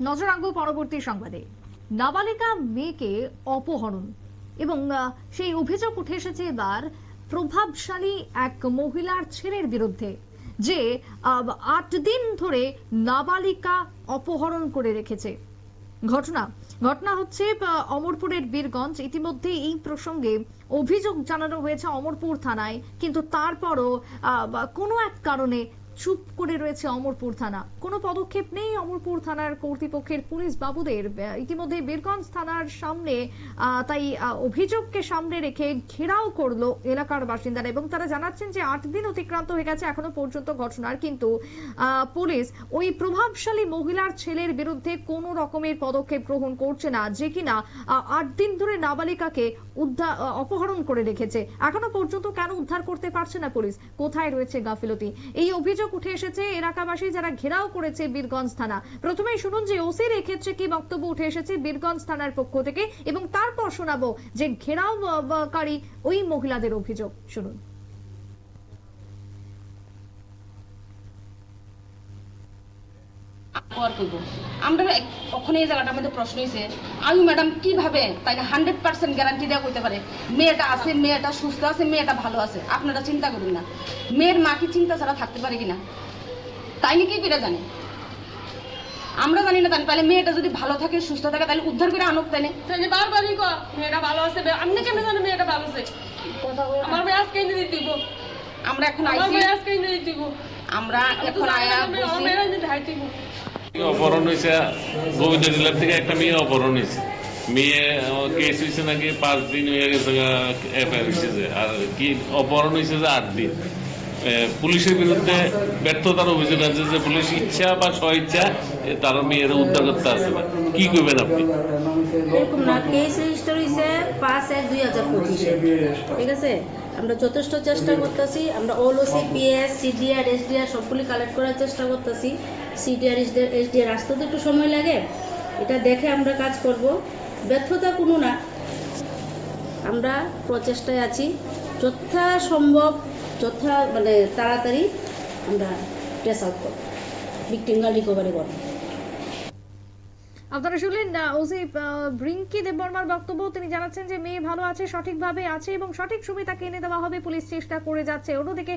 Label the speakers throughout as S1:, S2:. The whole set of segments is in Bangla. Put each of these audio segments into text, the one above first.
S1: নজর রাখব পরবর্তী সংবাদে। নাবালিকা মেয়েকে অপহরণ এবং সেই অভিযোগ উঠে এসেছে এবার প্রভাবশালী এক মহিলার ছেলের বিরুদ্ধে, যে আট দিন ধরে নাবালিকা অপহরণ করে রেখেছে। ঘটনা ঘটনা হচ্ছে অমরপুরের বীরগঞ্জ। ইতিমধ্যে এই প্রসঙ্গে অভিযোগ জানানো হয়েছে অমরপুর থানায়, কিন্তু তারপরও কোনো এক কারণে চুপ করে রয়েছে অমরপুর থানা। কোনো পদক্ষেপ নেই অমরপুর থানার কর্তৃপক্ষের পুলিশ বাবুদের। ইতিমধ্যে বীরগঞ্জ থানার সামনে তাই অভিযোগকে সামনে রেখে ঘেরাও করল এলাকার বাসিন্দারা এবং তারা জানাচ্ছেন যে আট দিন অতিক্রান্ত হয়ে গেছে এখনও পর্যন্ত ঘটনার। কিন্তু পুলিশ ওই প্রভাবশালী মহিলার ছেলের বিরুদ্ধে কোনো রকমের পদক্ষেপ গ্রহণ করছে না, যে কিনা আট দিন ধরে নাবালিকাকে উদ্ধার অপহরণ করে রেখেছে। এখনও পর্যন্ত কেন উদ্ধার করতে পারছে না পুলিশ? কোথায় রয়েছে গাফিলতি? এই অভিযোগ উঠে এসেছে এলাকাবাসী যারা ঘেরাও করেছে বীরগঞ্জ থানা। প্রথমেই শুনুন যে ওসির এক্ষেত্রে কি বক্তব্য উঠে এসেছে বীরগঞ্জ থানার পক্ষ থেকে এবং তারপর শোনাবো যে ঘেরাও আহ, আহ, কারী ওই মহিলাদের অভিযোগ। শুনুন।
S2: আর করব। আমরা ওখানে এই জায়গাটার মধ্যে প্রশ্ন হয়েছে আমি ম্যাডাম কীভাবে তাই হান্ড্রেড পার্সেন্ট গ্যারান্টি দেওয়া করতে পারে? মেয়েটা আছে মেয়েটা সুস্থ আছে মেয়েটা ভালো আছে। আপনারা চিন্তা করুন না। মেয়ের মা কি চিন্তা ছাড়া থাকতে পারে কিনা? তাই নিয়ে কি করে জানে? আমরা জানি না তাহলে মেয়েটা যদি ভালো থাকে সুস্থ থাকে তাহলে উদ্ধার করে আনুক তাই না?
S3: তাহলে বারবারই কর মেয়েটা ভালো আছে আপনি কেমন জানেন মেয়েটা ভালো আছে? আমার মেয়ে আজকে এনে দিব।
S2: আমরা এখন আইছি
S3: আজকে এনে দিব।
S2: আমরা এখন আয়া
S3: দিব
S4: অপহরণ হয়েছে, গোবিন্দ জেলার থেকে একটা মেয়ে অপহরণ হয়েছে মেয়ে কেস হয়েছে নাকি পাঁচ দিন হয়ে গেছে এফআইআর হয়েছে। আর কি অপহরণ হয়েছে যে আট দিন পুলিশের বিরুদ্ধে ব্যর্থতার অভিযোগ আছে যে পুলিশ ইচ্ছা বা স্বইচ্ছা তার মেয়ের উদ্ধার করতে আসে কি করবেন আপনি?
S5: আমরা যথেষ্ট চেষ্টা করতেছি, আমরা all OC PS CDR SDR সবগুলি কালেক্ট করার চেষ্টা করতেছি। সিডিআর এসডিআর আসতে তো একটু সময় লাগে। এটা দেখে আমরা কাজ করব। ব্যর্থতা কোনো না। আমরা প্রচেষ্টায় আছি। যথা সম্ভব যথা মানে তাড়াতাড়ি আমরা ট্রেস আউট করব। ভিক্টিমরা রিকভারি করব
S1: আপনারা শুনলেন আহ, ওসি আহ, রিঙ্কি দেববর্মার বক্তব্য। তিনি জানাচ্ছেন যে মেয়ে ভালো আছে সঠিকভাবে আছে এবং সঠিক সময় তাকে এনে দেওয়া হবে। পুলিশ চেষ্টা করে যাচ্ছে। অন্যদিকে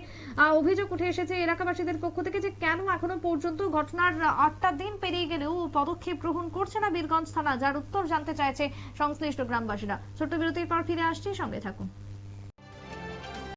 S1: অভিযোগ উঠে এসেছে এলাকাবাসীদের পক্ষ থেকে যে কেন এখনও পর্যন্ত ঘটনার আটটা দিন পেরিয়ে গেলেও পদক্ষেপ গ্রহণ করছে না বীরগঞ্জ থানা যার উত্তর জানতে চাইছে সংশ্লিষ্ট গ্রামবাসীরা। ছোট্ট বিরতির পর ফিরে আসছি সঙ্গে থাকুন।